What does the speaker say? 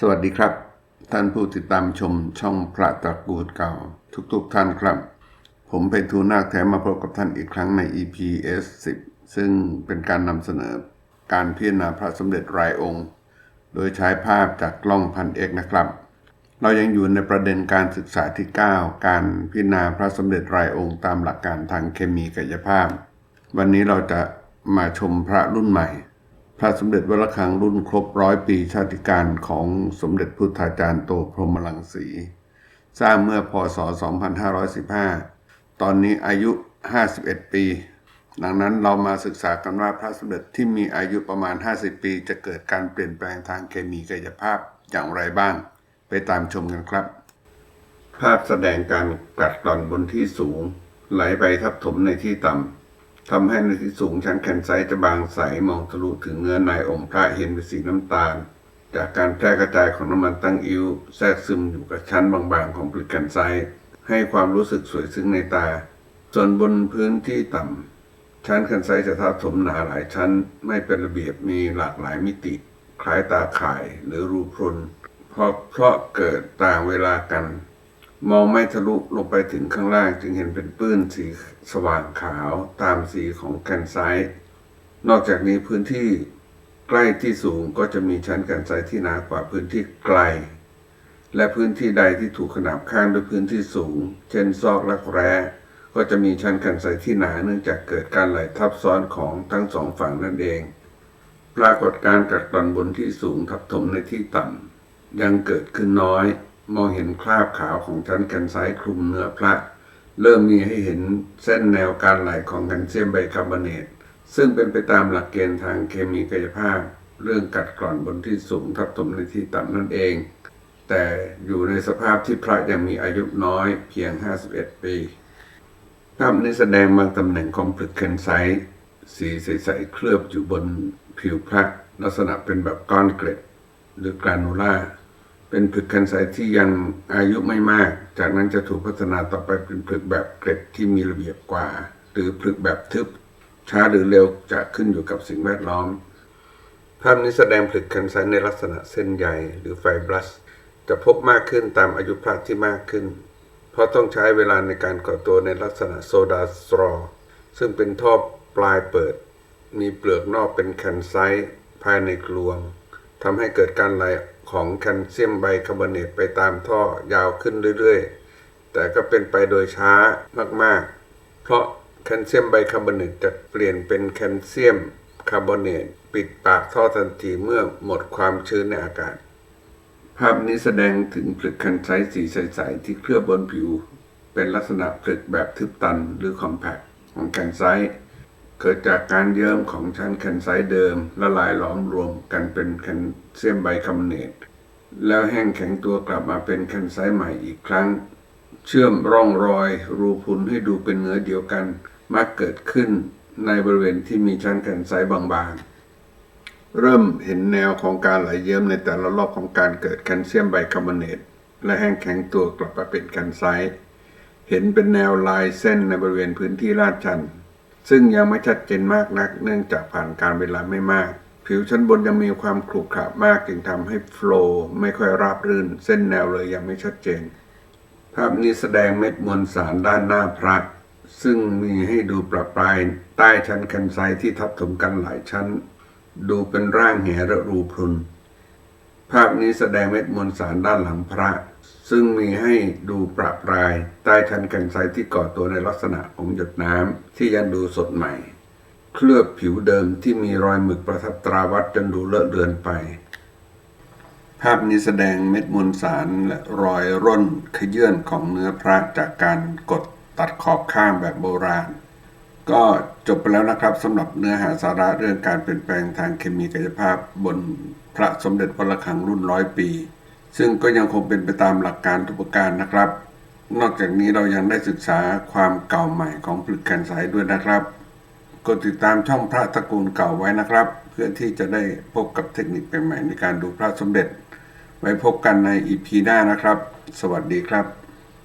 สวัสดีครับ ท่านผู้ติดตามชมช่องพระตะกูลเก่า ทุกๆทท่านครับ ผมเป็นทูนาคแท้มาพบกับท่านอีกครั้งใน EP S10 ซึ่งเป็นการนำเสนอการพิจารณาพระสมเด็จรายองค์ โดยใช้ภาพจากกล้องพันเอกนะครับ เรายังอยู่ในประเด็นการศึกษาที่ 9 การพิจารณาพระสมเด็จรายองค์ ตามหลักการทางเคมีกายภาพ วันนี้เราจะมาชมพระรุ่นใหม่ พระสมเด็จวระฆังรุ่นครบร้อยปีชาติการของสมเด็จพุทธาจารย์โตพรหมลังสี สร้างเมื่อพศ 2515 ตอนนี้อายุ 51 ปี ดังนั้นเรามาศึกษากันว่าพระสมเด็จที่มีอายุประมาณ 50 ปี จะเกิดการเปลี่ยนแปลงทางเคมีกายภาพอย่างไรบ้าง ไปตามชมกันครับ ภาพแสดงการกัดกร่อนบนที่สูง ไหลไปทับถมในที่ต่ำ ทำให้ในที่สูงชั้นแคนไซจะบางใสมองทะลุถึงเนื้อในองค์พระเห็นเป็นสีน้ำตาล จากการแพร่กระจายของน้ำมันตั้งอิ้วแทรกซึมอยู่กับชั้นบางๆของผลิตแคนไซให้ความรู้สึกสวยซึ้งในตา ส่วนบนพื้นที่ต่ำชั้นแคนไซจะทับถมหนาหลายชั้น ไม่เป็นระเบียบมีหลากหลายมิติ คล้ายตาข่ายหรือรูพรุนเพราะเพราะเกิดต่างเวลากัน มองไม่ทะลุลงไปถึงข้างล่างจึงเห็นเป็นปื้นสีสว่างขาวตามสีของแคนไซต์นอกจากนี้พื้นที่ใกล้ที่สูงก็จะมีชั้นแคนไซต์ที่หนากว่าพื้นที่ไกล และพื้นที่ใดที่ถูกขนาบข้างด้วยพื้นที่สูง เช่นซอกลักแร้ก็จะมีชั้นแคนไซต์ที่หนาเนื่องจากเกิดการไหลทับซ้อนของทั้งสองฝั่งนั่นเอง ปรากฏการกัดกร่อนบนที่สูงทับถมในที่ต่ำยังเกิดขึ้นน้อย มองเห็นคราบขาวของชั้นแคนไซต์คลุมเนื้อพระ เริ่มมีให้เห็นเส้นแนวการไหลของแคลเซียมไบคาร์บอเนตซึ่งเป็นไปตามหลักเกณฑ์ทางเคมีกายภาพ เรื่องกัดกร่อนบนที่สูงทับถมในที่ต่ำนั่นเอง แต่อยู่ในสภาพที่พระยังมีอายุน้อยเพียง 51 ปีภาพนี้แสดงบางตำแหน่งของผลึกแคนไซต์สีใสๆเคลือบอยู่บนผิวพระลักษณะเป็นแบบก้อนเกล็ด หรือ กรานูล่า เป็นผลึกแคนไซที่ยังอายุไม่มาก จากนั้นจะถูกพัฒนาต่อไปเป็นผลึกแบบเกล็ดที่มีระเบียบกว่า หรือผลึกแบบทึบ ช้าหรือเร็วจะขึ้นอยู่กับสิ่งแวดล้อม ภาพนี้แสดงผลึกแคนไซในลักษณะเส้นใยหรือไฟบลัส จะพบมากขึ้นตามอายุพระที่มากขึ้น เพราะต้องใช้เวลาในการก่อตัวในลักษณะโซดาสตรอ ซึ่งเป็นท่อปลายเปิด มีเปลือกนอกเป็นแคนไซภายในกลวงทำให้เกิดการไหล ของแคลเซียมไบคาร์บอเนตไปตามท่อยาวขึ้นเรื่อยๆ แต่ก็เป็นไปโดยช้ามากๆ เพราะแคลเซียมไบคาร์บอเนตจะเปลี่ยนเป็นแคลเซียมคาร์บอเนตปิดปากท่อทันทีเมื่อหมดความชื้นในอากาศ ภาพนี้แสดงถึงผลึกแคนไซสีใสๆที่เคลือบบนผิว เป็นลักษณะผลึกแบบทึบตันหรือคอมแพคของแคนไซต์ เกิดจากการเยิ้มของชั้นแคนไซต์เดิม ละลายหลอมรวมกันเป็นแคลเซียมไบคาร์บอเนตแล้วแห้งแข็งตัวกลับมาเป็นแคนไซต์ใหม่อีกครั้ง เชื่อมร่องรอย รูพุนให้ดูเป็นเนื้อเดียวกัน มักเกิดขึ้นในบริเวณที่มีชั้นแคนไซต์บางๆ เริ่มเห็นแนวของการไหลเยิ้มในแต่ละรอบของการเกิดแคลเซียมไบคาร์บอเนตและแห้งแข็งตัวกลับมาเป็นแคนไซต์เห็นเป็นแนวลายเส้นในบริเวณพื้นที่ลาดชัน ซึ่งยังไม่ชัดเจนมากนัก เนื่องจากผ่านการเวลาไม่มาก ผิวชั้นบนยังมีความขรุขระมากจึงทำให้โฟล์ไม่ค่อยราบรื่น เส้นแนวเลยยังไม่ชัดเจน ภาพนี้แสดงเม็ดมวลสารด้านหน้าพระซึ่งมีให้ดูประปราย ใต้ชั้นแคนไซที่ทับถมกันหลายชั้น ดูเป็นร่างแหระรูพรุน ภาพนี้แสดงเม็ดมวลสารด้านหลังพระ ซึ่งมีให้ดูประปรายใต้ชั้นแคนไซที่ก่อตัวในลักษณะของหยดน้ำที่ยังดูสดใหม่ เคลือบผิวเดิมที่มีรอยหมึกประทับตราวัดจนดูเลอะเลือนไป ภาพนี้แสดงเม็ดมวลสารและรอยร่นขยื่นของเนื้อพระจากการกดตัดขอบข้างแบบโบราณ ก็จบไปแล้วนะครับสำหรับเนื้อหาสาระเรื่องการเปลี่ยนแปลงทางเคมีกายภาพบนพระสมเด็จพระระฆังรุ่นร้อยปี ซึ่งก็ยังคงเป็นไปตามหลักการทุกประการนะครับ นอกจากนี้เรายังได้ศึกษาความเก่าใหม่ของผลึกแคนสายด้วยนะครับ กดติดตามช่องพระตระกูลเก่าไว้นะครับ เพื่อที่จะได้พบกับเทคนิคใหม่ๆในการดูพระสมเด็จ ไว้พบกันในอีพีหน้านะครับ สวัสดีครับ